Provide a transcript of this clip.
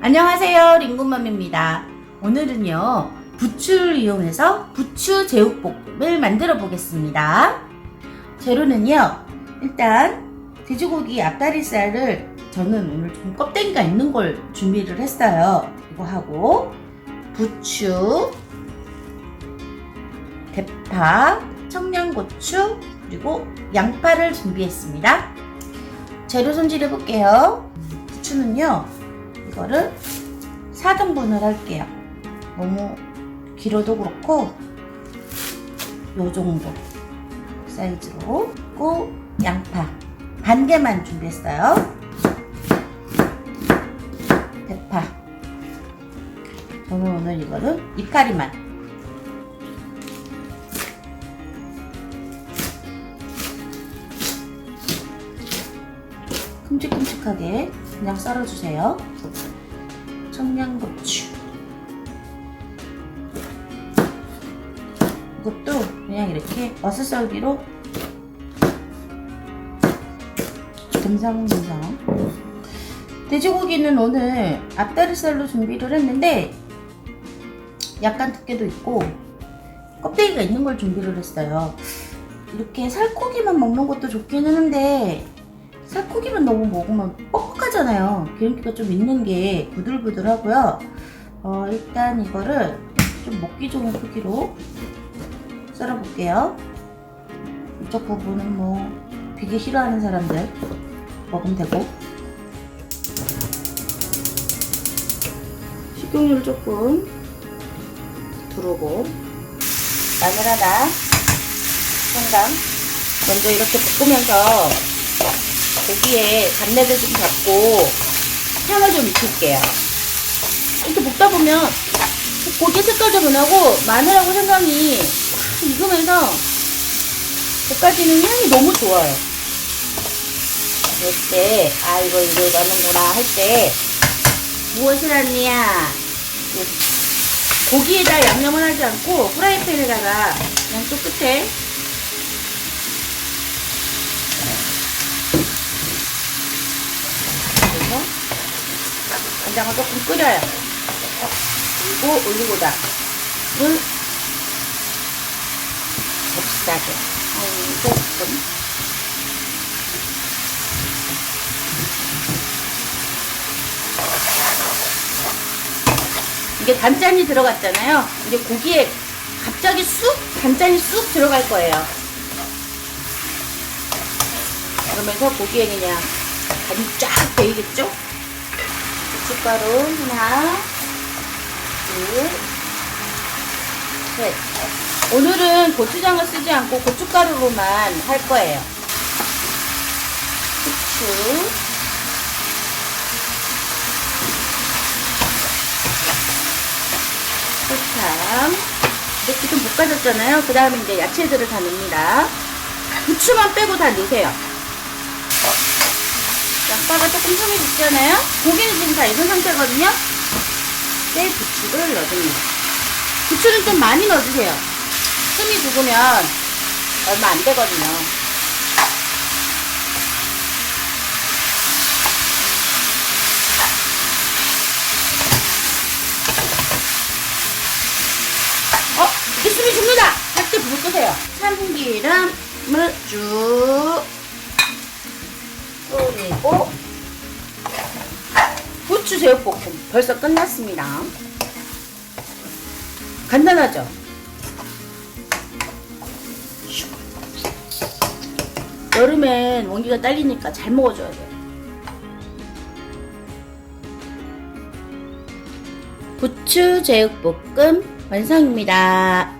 안녕하세요 링군맘입니다. 오늘은요 부추를 이용해서 부추 제육볶음을 만들어 보겠습니다. 재료는요 일단 돼지고기 앞다리살을 저는 오늘 좀 껍데기가 있는 걸 준비를 했어요. 이거 하고 부추 대파 청양고추 그리고 양파를 준비했습니다 재료 손질해 볼게요 부추는요 이거를 4등분을 할게요. 너무 길어도 그렇고 요 정도 사이즈로 고 양파 반 개만 준비했어요. 대파 저는 오늘 이거를 이파리만 큼직큼직하게 그냥 썰어주세요. 청양고추. 이것도 그냥 이렇게 어슷썰기로 듬성듬성. 돼지고기는 오늘 앞다리살로 준비를 했는데 약간 두께도 있고 껍데기가 있는 걸 준비를 했어요. 이렇게 살코기만 먹는 것도 좋기는 한데 살코기만 너무 먹으면 뻑뻑하잖아요. 기름기가 좀 있는 게 부들부들하고요. 어, 일단 이거를 좀 먹기 좋은 크기로 썰어볼게요. 이쪽 부분은 뭐 되게 싫어하는 사람들 먹으면 되고 식용유를 조금 두르고 마늘 하나 생강 먼저 이렇게 볶으면서 고기에 잡내를 좀 잡고 향을 좀 입힐게요. 이렇게 볶다 보면 고기 색깔도 변하고 마늘하고 생강이 확 익으면서 볶아지는 향이 너무 좋아요. 이때 아 이거 이거 넣는구나 할 때 무엇을 하느냐 고기에다 양념을 하지 않고 프라이팬에다가 양쪽 끝에 간장을 조금 끓여요. 그리고 올리고당을 잽싸게 한 조금 이게 단짠이 들어갔잖아요. 이제 고기에 갑자기 쑥 단짠이 쑥 들어갈 거예요. 그러면서 고기에 그냥 간이 쫙 배이겠죠? 고춧가루 하나, 둘, 셋. 오늘은 고추장을 쓰지 않고 고춧가루로만 할 거예요. 후추, 설탕. 이렇게 좀 볶아졌잖아요. 그 다음에 이제 야채들을 다 넣습니다. 부추만 빼고 다 넣으세요. 양파가 조금 숨이 붙잖아요? 고기는 지금 다 익은 상태거든요? 때 부추를 넣어줍니다. 부추는 좀 많이 넣어주세요. 숨이 죽으면 얼마 안 되거든요. 어? 이게 숨이 죽는다! 할때 불을 끄세요. 참기름을 쭉 그리고 부추 제육볶음 벌써 끝났습니다. 간단하죠? 여름엔 원기가 딸리니까 잘 먹어줘야 돼요. 부추 제육볶음 완성입니다.